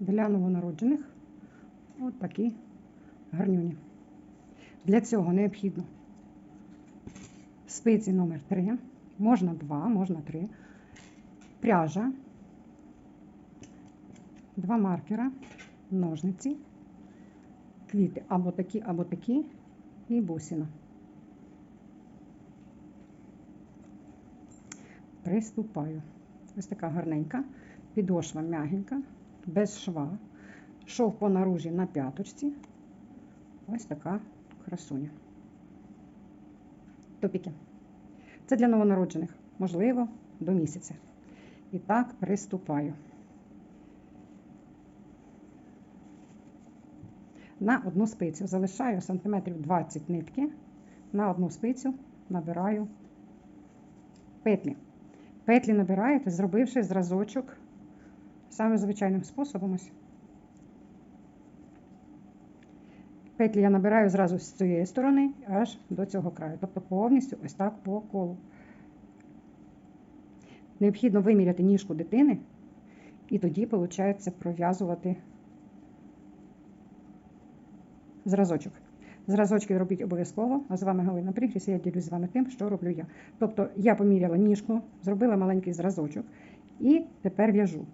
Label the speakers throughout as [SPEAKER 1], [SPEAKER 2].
[SPEAKER 1] для новонароджених от такі гарнюні. Для цього необхідно спиці номер 3, можна 2, можна 3, пряжа, два маркера, ножниці, квіти або такі, або такі, і бусина. Приступаю. Ось така гарненька, підошва м'ягенька, без шва, шов по наружі на п'яточці. Ось така красуня. Топіки. Це для новонароджених, можливо, до місяця. І так приступаю. На одну спицю залишаю сантиметрів 20 нитки. На одну спицю набираю петлі. Петлі набираєте, зробивши зразочок саме звичайним способом. Ось. Петлі я набираю зразу з цієї сторони аж до цього краю. Тобто повністю ось так по колу. Необхідно виміряти ніжку дитини, і тоді, виходить, пров'язувати зразочок. Зразочки робіть обов'язково, а з вами Галина Пригріс, я ділюсь з вами тим, що роблю я. Тобто я поміряла ніжку, зробила маленький зразочок і тепер в'яжу.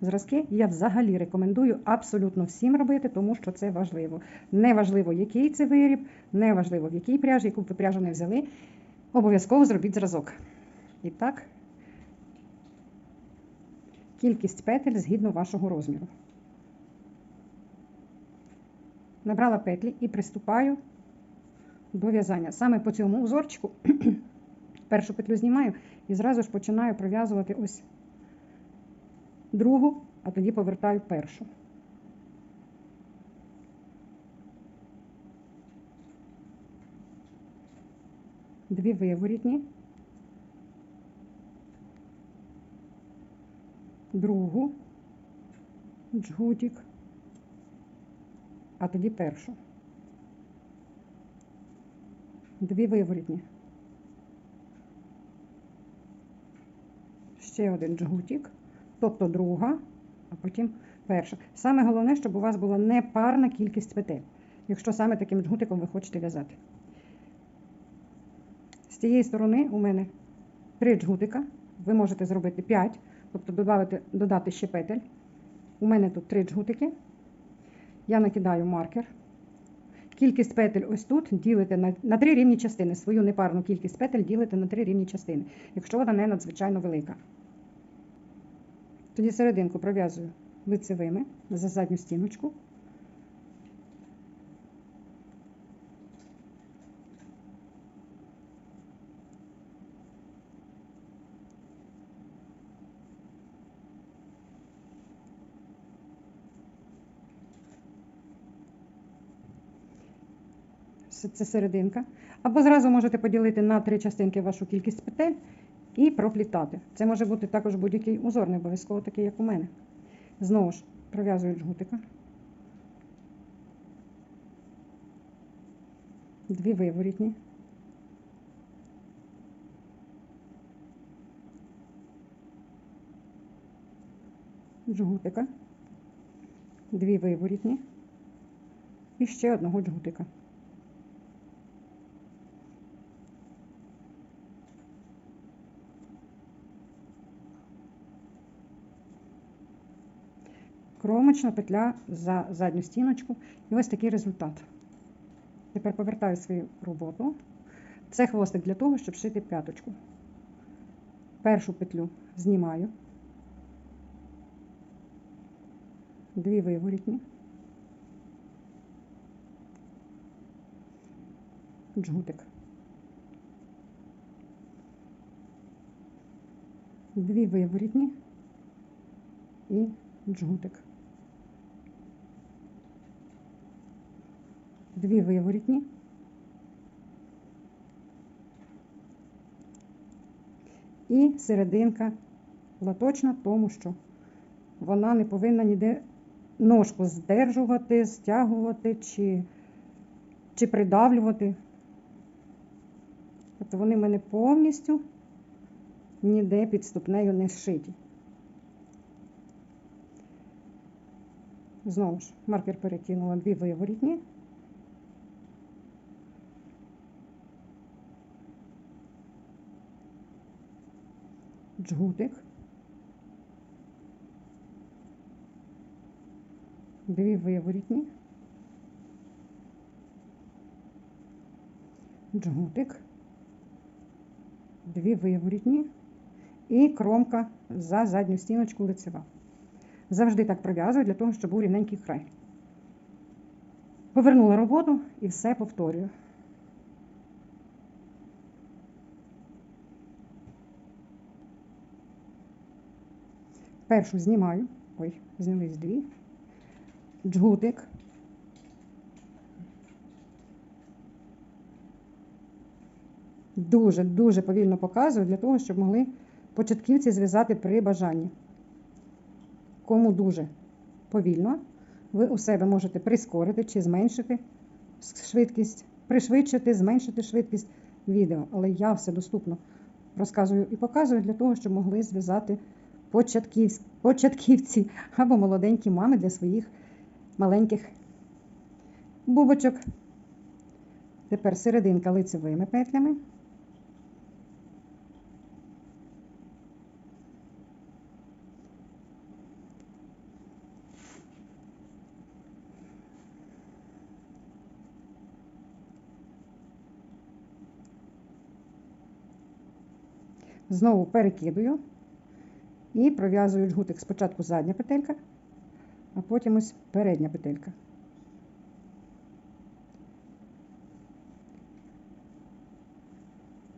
[SPEAKER 1] Зразки я взагалі рекомендую абсолютно всім робити, тому що це важливо. Неважливо, який це виріб, неважливо, в якій пряжі, яку б ви пряжу не взяли. Обов'язково зробіть зразок. І так, кількість петель згідно вашого розміру. Набрала петлі і приступаю до в'язання. Саме по цьому узорчику першу петлю знімаю і зразу ж починаю пров'язувати ось другу, а тоді повертаю першу. Дві виворітні, другу, джгутик, а тоді першу. Дві виворітні. Ще один джгутик тобто друга, а потім перша. Саме головне, щоб у вас була непарна кількість петель, якщо саме таким джгутиком ви хочете в'язати. З цієї сторони у мене три джгутика, ви можете зробити 5, тобто додати, додати ще петель. У мене тут три джгутики. Я накидаю маркер. Кількість петель ось тут ділите на на три рівні частини. Свою непарну кількість петель ділите на три рівні частини, якщо вона не надзвичайно велика. Тоді серединку пров'язую лицевими за задню стіночку. Це серединка. Або зразу можете поділити на три частинки вашу кількість петель і проплітати. Це може бути також будь-який узор, не обов'язково такий, як у мене. Знову ж пров'язую жгутика. Дві виворітні. Джгутика, дві виворітні і ще одного джгутика. Кромочна петля за задню стіночку. І ось такий результат. Тепер повертаю свою роботу. Це хвостик для того, щоб шити п'яточку. Першу петлю знімаю, дві виворітні, джгутик. Дві виворітні і джгутик. Дві виворітні. І серединка латочна, тому що вона не повинна ніде ножку здержувати, стягувати чи, чи придавлювати. Тобто вони в мене повністю ніде підступнею не зшиті. Знову ж, маркер перекинула дві виворітні. Джгутик. Дві виворітні. Джгутик. Дві виворітні. І кромка за задню стіночку лицева. Завжди так пров'язую для того, щоб був рівненький край. Повернула роботу і все повторюю. Першу знімаю. Ой, знялись дві. Джгутик. Дуже-дуже повільно показую для того, щоб могли початківці зв'язати при бажанні. Кому дуже повільно, ви у себе можете прискорити чи зменшити швидкість, пришвидшити, зменшити швидкість відео. Але я все доступно розказую і показую для того, щоб могли зв'язати початківсь- початківці або молоденькі мами для своїх маленьких бубочок. Тепер серединка лицевими петлями. Знову перекидую і пров'язую джгутик спочатку задня петелька, а потім ось передня петелька.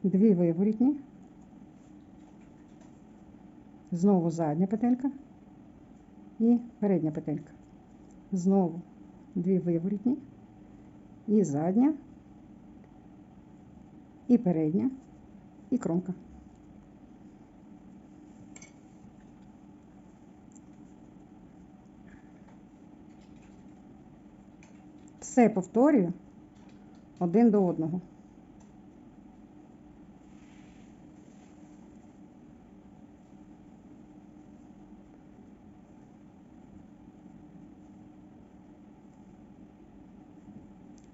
[SPEAKER 1] Дві виворітні, знову задня петелька і передня петелька. Знову дві виворітні і задня, і передня, і кромка. Все повторюю один до одного.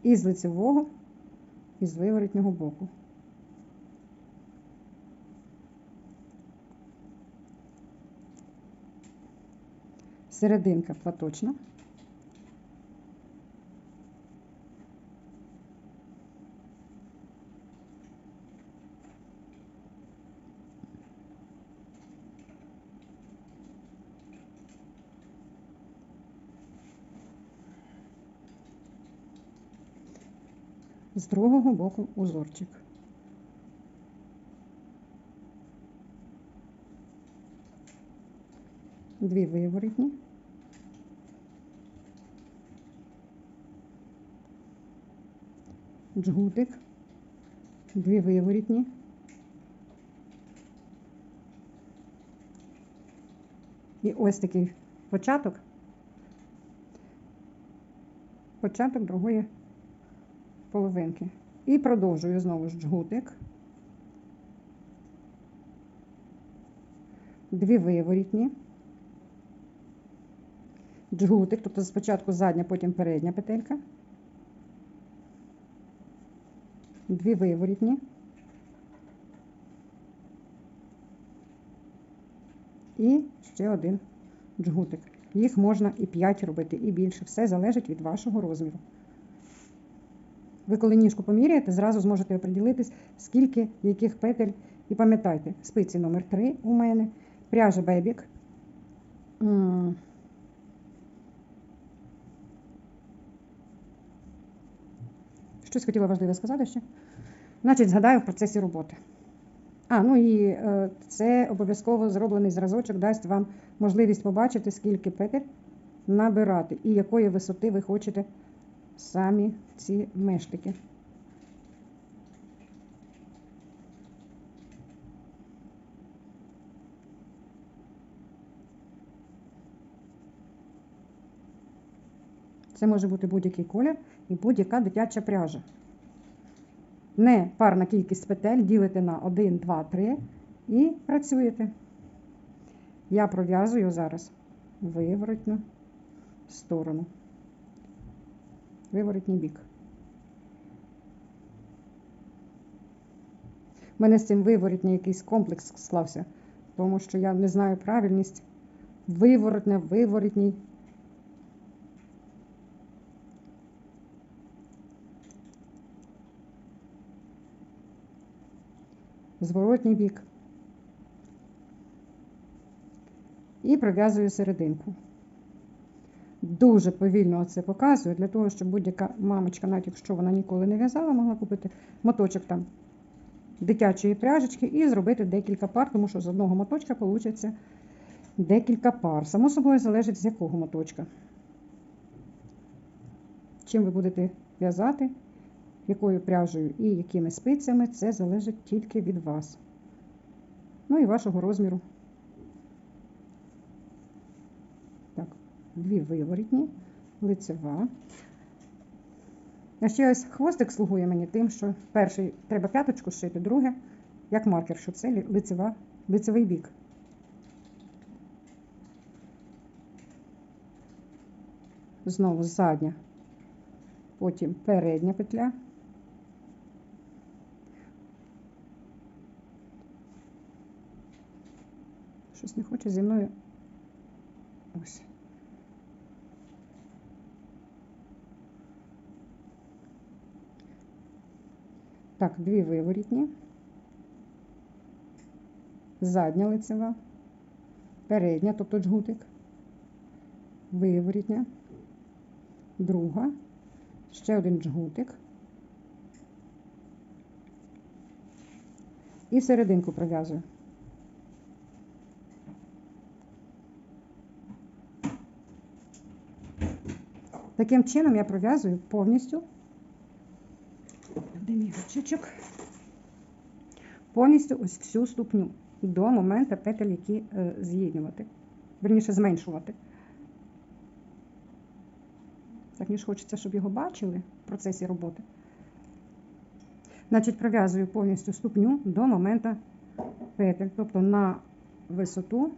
[SPEAKER 1] І з лицевого, і з виворотнього боку. Серединка платочна. Другого боку узорчик. Дві виворітні. Джгутик, дві виворітні. І ось такий початок. Початок другої половинки. І продовжую знову ж джгутик. Дві виворітні. Джгутик, тобто спочатку задня, потім передня петелька. Дві виворітні. І ще один джгутик. Їх можна і 5 робити, і більше. Все залежить від вашого розміру. Ви коли ніжку поміряєте, зразу зможете оприділитись, скільки яких петель. І пам'ятайте, спиці номер 3 у мене, пряжа бебік. Щось хотіла важливе сказати ще. Значить, згадаю в процесі роботи. А, ну і е, це обов'язково зроблений зразочок дасть вам можливість побачити, скільки петель набирати і якої висоти ви хочете самі ці мештики. Це може бути будь-який колір і будь-яка дитяча пряжа. Не парна кількість петель ділите на 1, 2, 3 і працюєте. Я пров'язую зараз виворотню сторону. Виворотній бік. У мене з цим виворотній якийсь комплекс склався, тому що я не знаю правильність. Виворотня, виворотній. Зворотній бік. І пров'язую серединку. Дуже повільно це показую, для того, щоб будь-яка мамочка, навіть якщо вона ніколи не в'язала, могла купити моточок там дитячої пряжечки і зробити декілька пар, тому що з одного моточка вийде декілька пар. Само собою залежить з якого моточка. Чим ви будете в'язати, якою пряжею і якими спицями, це залежить тільки від вас. Ну і вашого розміру. Так, дві виворітні, лицева. А ще ось хвостик слугує мені тим, що перший треба п'яточку шити, друге, як маркер, що це лицева, лицевий бік. Знову задня, потім передня петля. Щось не хоче зі мною. Ось. Так, дві виворітні, задня лицева, передня, тобто джгутик, виворітня, друга, ще один джгутик. І серединку пров'язую. Таким чином я пров'язую повністю де повністю ось всю ступню до моменту петель, які е, з'єднювати, верніше зменшувати. Так мені ж хочеться, щоб його бачили в процесі роботи. Значить, пров'язую повністю ступню до моменту петель, тобто на висоту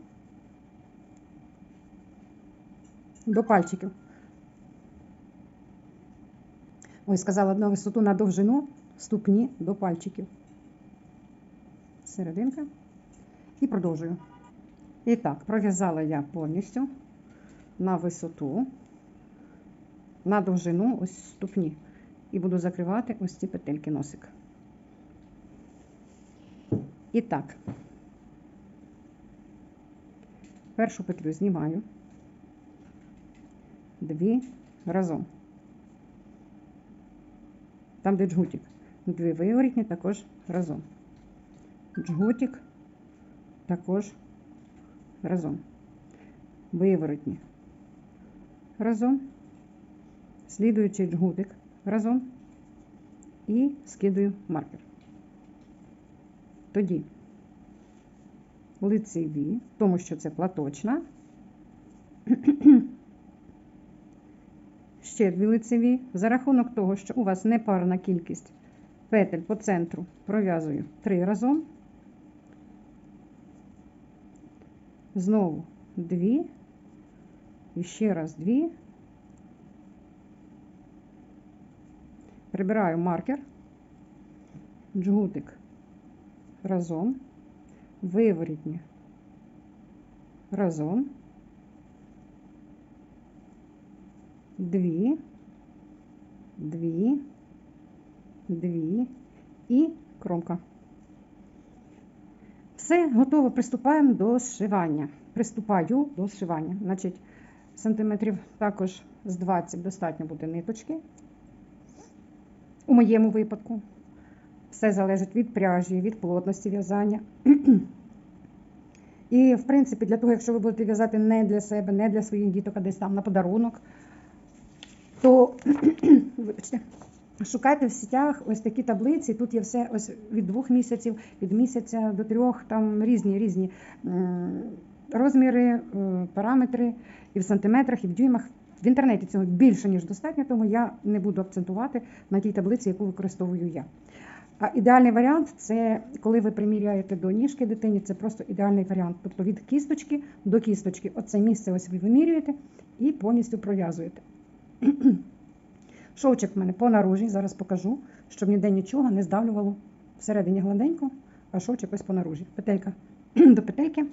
[SPEAKER 1] до пальчиків. Ой, сказала на висоту на довжину ступні до пальчиків. Серединка. І продовжую. І так, пров'язала я повністю на висоту, на довжину ось ступні. І буду закривати ось ці петельки носик. І так, першу петлю знімаю, дві разом. Там, де джгутик. Дві виворітні також разом. Джгутик також разом. Виворотні разом. Слідуючий джгутик разом. І скидаю маркер. Тоді лицеві, тому що це платочна. Ще дві лицеві. За рахунок того, що у вас непарна кількість петель по центру пров'язую три разом. Знову дві. І ще раз дві. Прибираю маркер, джгутик разом, виворітні разом. дві, дві, дві і кромка. Все, готово. Приступаємо до зшивання. Приступаю до зшивання. Значить, сантиметрів також з 20 достатньо буде ниточки. У моєму випадку. Все залежить від пряжі, від плотності в'язання. І, в принципі, для того, якщо ви будете в'язати не для себе, не для своїх діток, а десь там на подарунок, то вибачте, шукайте в сітях ось такі таблиці. Тут є все ось від двох місяців, від місяця до трьох, там різні різні розміри, е, параметри і в сантиметрах, і в дюймах. В інтернеті цього більше, ніж достатньо, тому я не буду акцентувати на тій таблиці, яку використовую я. А ідеальний варіант це коли ви приміряєте до ніжки дитині, це просто ідеальний варіант. Тобто від кісточки до кісточки. Оце місце ось ви вимірюєте і повністю пров'язуєте. Шовчик в мене по наружі, зараз покажу, щоб ніде нічого не здавлювало всередині гладенько, а шовчик ось по наружі. Петелька до петельки,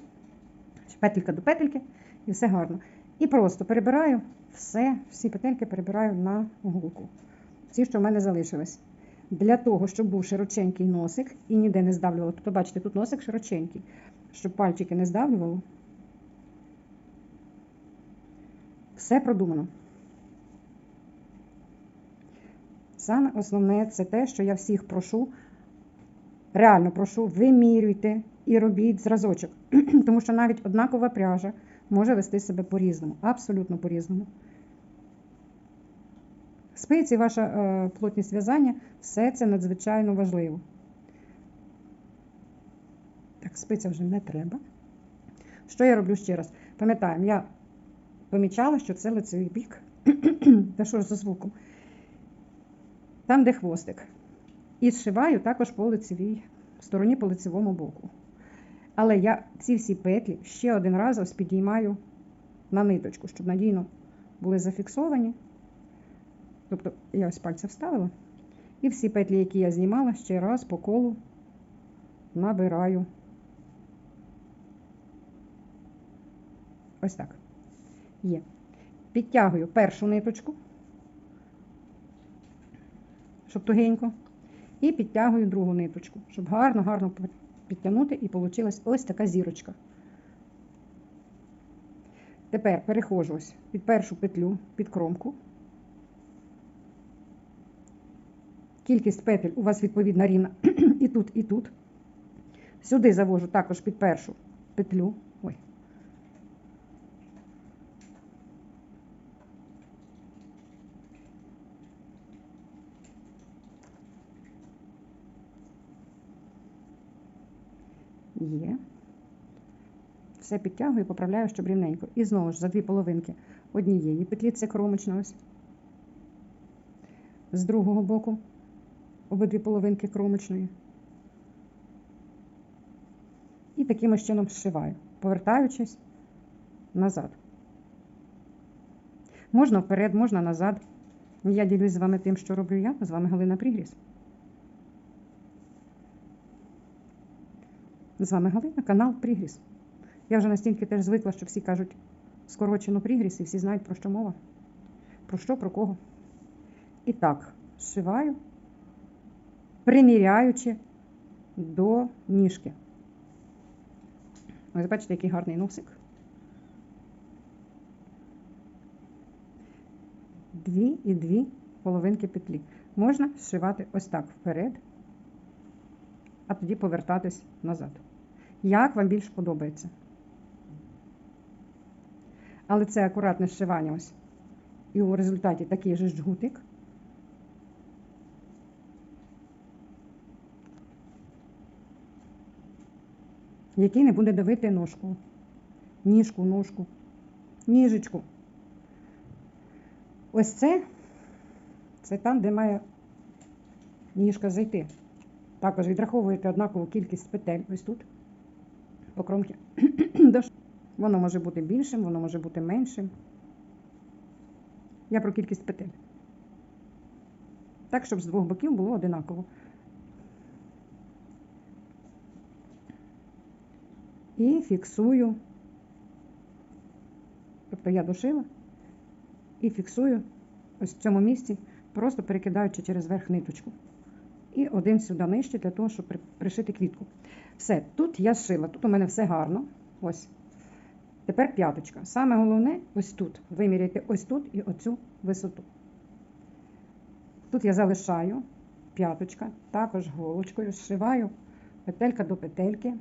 [SPEAKER 1] петелька до петельки, і все гарно. І просто перебираю все, всі петельки перебираю на голку. Ці, що в мене залишились. Для того, щоб був широченький носик і ніде не здавлювало. Тобто, бачите, тут носик широченький, щоб пальчики не здавлювало. Все продумано. Саме основне це те, що я всіх прошу, реально прошу, вимірюйте і робіть зразочок. Тому що навіть однакова пряжа може вести себе по-різному, абсолютно по-різному. Спиці, ваша е, плотність в'язання, все це надзвичайно важливо. Так, спиця вже не треба. Що я роблю ще раз? Пам'ятаємо, я помічала, що це лицевий бік. Та що ж за звуком? Там, де хвостик. І зшиваю також по лицевій стороні по лицевому боку. Але я ці всі петлі ще один раз підіймаю на ниточку, щоб надійно були зафіксовані. Тобто я ось пальця вставила. І всі петлі, які я знімала, ще раз по колу набираю. Ось так. Є. Підтягую першу ниточку, щоб тугенько. І підтягую другу ниточку, щоб гарно-гарно підтягнути і вийшла ось така зірочка. Тепер переходжу ось під першу петлю, під кромку. Кількість петель у вас відповідна рівна і тут, і тут. Сюди завожу також під першу петлю. Ой. Є. Все підтягую і поправляю, щоб рівненько. І знову ж за дві половинки однієї петлі, це кромочна ось. З другого боку обидві половинки кромочної. І таким чином зшиваю, повертаючись назад. Можна вперед, можна назад. Я ділюсь з вами тим, що роблю я. З вами Галина Пригріс. З вами Галина, канал Пригріс. Я вже настільки теж звикла, що всі кажуть скорочено Пригріс і всі знають, про що мова. Про що, про кого. І так, зшиваю приміряючи до ніжки. Ось бачите, який гарний носик. Дві і дві половинки петлі. Можна зшивати ось так вперед, а тоді повертатись назад. Як вам більше подобається. Але це акуратне зшивання ось. І у результаті такий же жгутик. який не буде давити ножку, ніжку, ножку, ніжечку. Ось це, це там, де має ніжка зайти. Також відраховуєте однакову кількість петель. Ось тут, по кромці. Воно може бути більшим, воно може бути меншим. Я про кількість петель. Так, щоб з двох боків було одинаково. і фіксую, тобто я дошила і фіксую ось в цьому місці, просто перекидаючи через верх ниточку. І один сюди нижче, для того, щоб пришити квітку. Все, тут я зшила, тут у мене все гарно. Ось. Тепер п'яточка. Саме головне ось тут. Виміряйте ось тут і оцю висоту. Тут я залишаю п'яточка, також голочкою, зшиваю петелька до петельки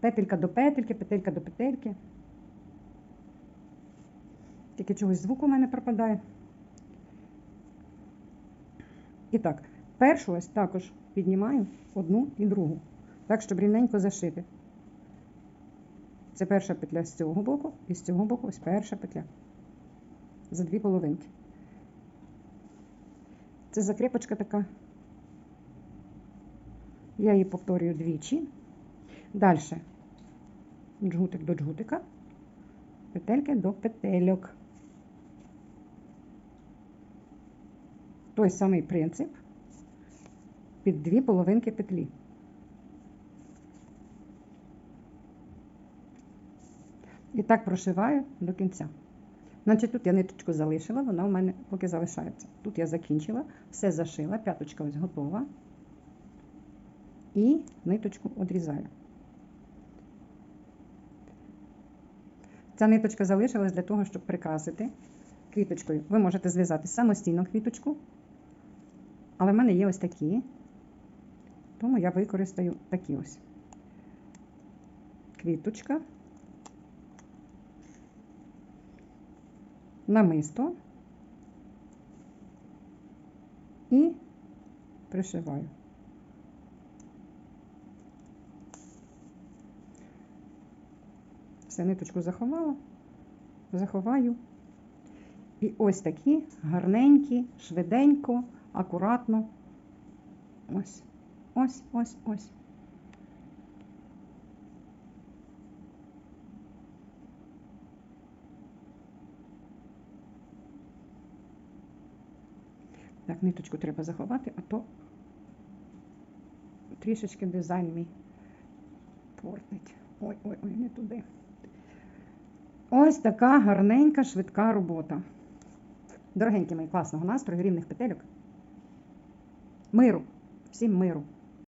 [SPEAKER 1] петелька до петельки, петелька до петельки. Тільки чогось звук у мене пропадає. І так, першу ось також піднімаю одну і другу, так, щоб рівненько зашити. Це перша петля з цього боку, і з цього боку ось перша петля. За дві половинки. Це закріпочка така. Я її повторюю двічі. Далі джгутик до джгутика, петельки до петельок. Той самий принцип під дві половинки петлі. І так прошиваю до кінця. Значить, тут я ниточку залишила, вона у мене поки залишається. Тут я закінчила, все зашила, п'яточка ось готова. І ниточку одрізаю. Ця ниточка залишилась для того, щоб прикрасити квіточкою. Ви можете зв'язати самостійно квіточку, але в мене є ось такі, тому я використаю такі ось. Квіточка. намисто і пришиваю. Все, ниточку заховала, заховаю. І ось такі гарненькі, швиденько, акуратно. Ось, ось, ось, ось. Так, ниточку треба заховати, а то трішечки дизайн мій портить. Ой-ой-ой, не туди. Ось така гарненька, швидка робота. Дорогенькі мої, класного настрою, рівних петельок. Миру, всім миру.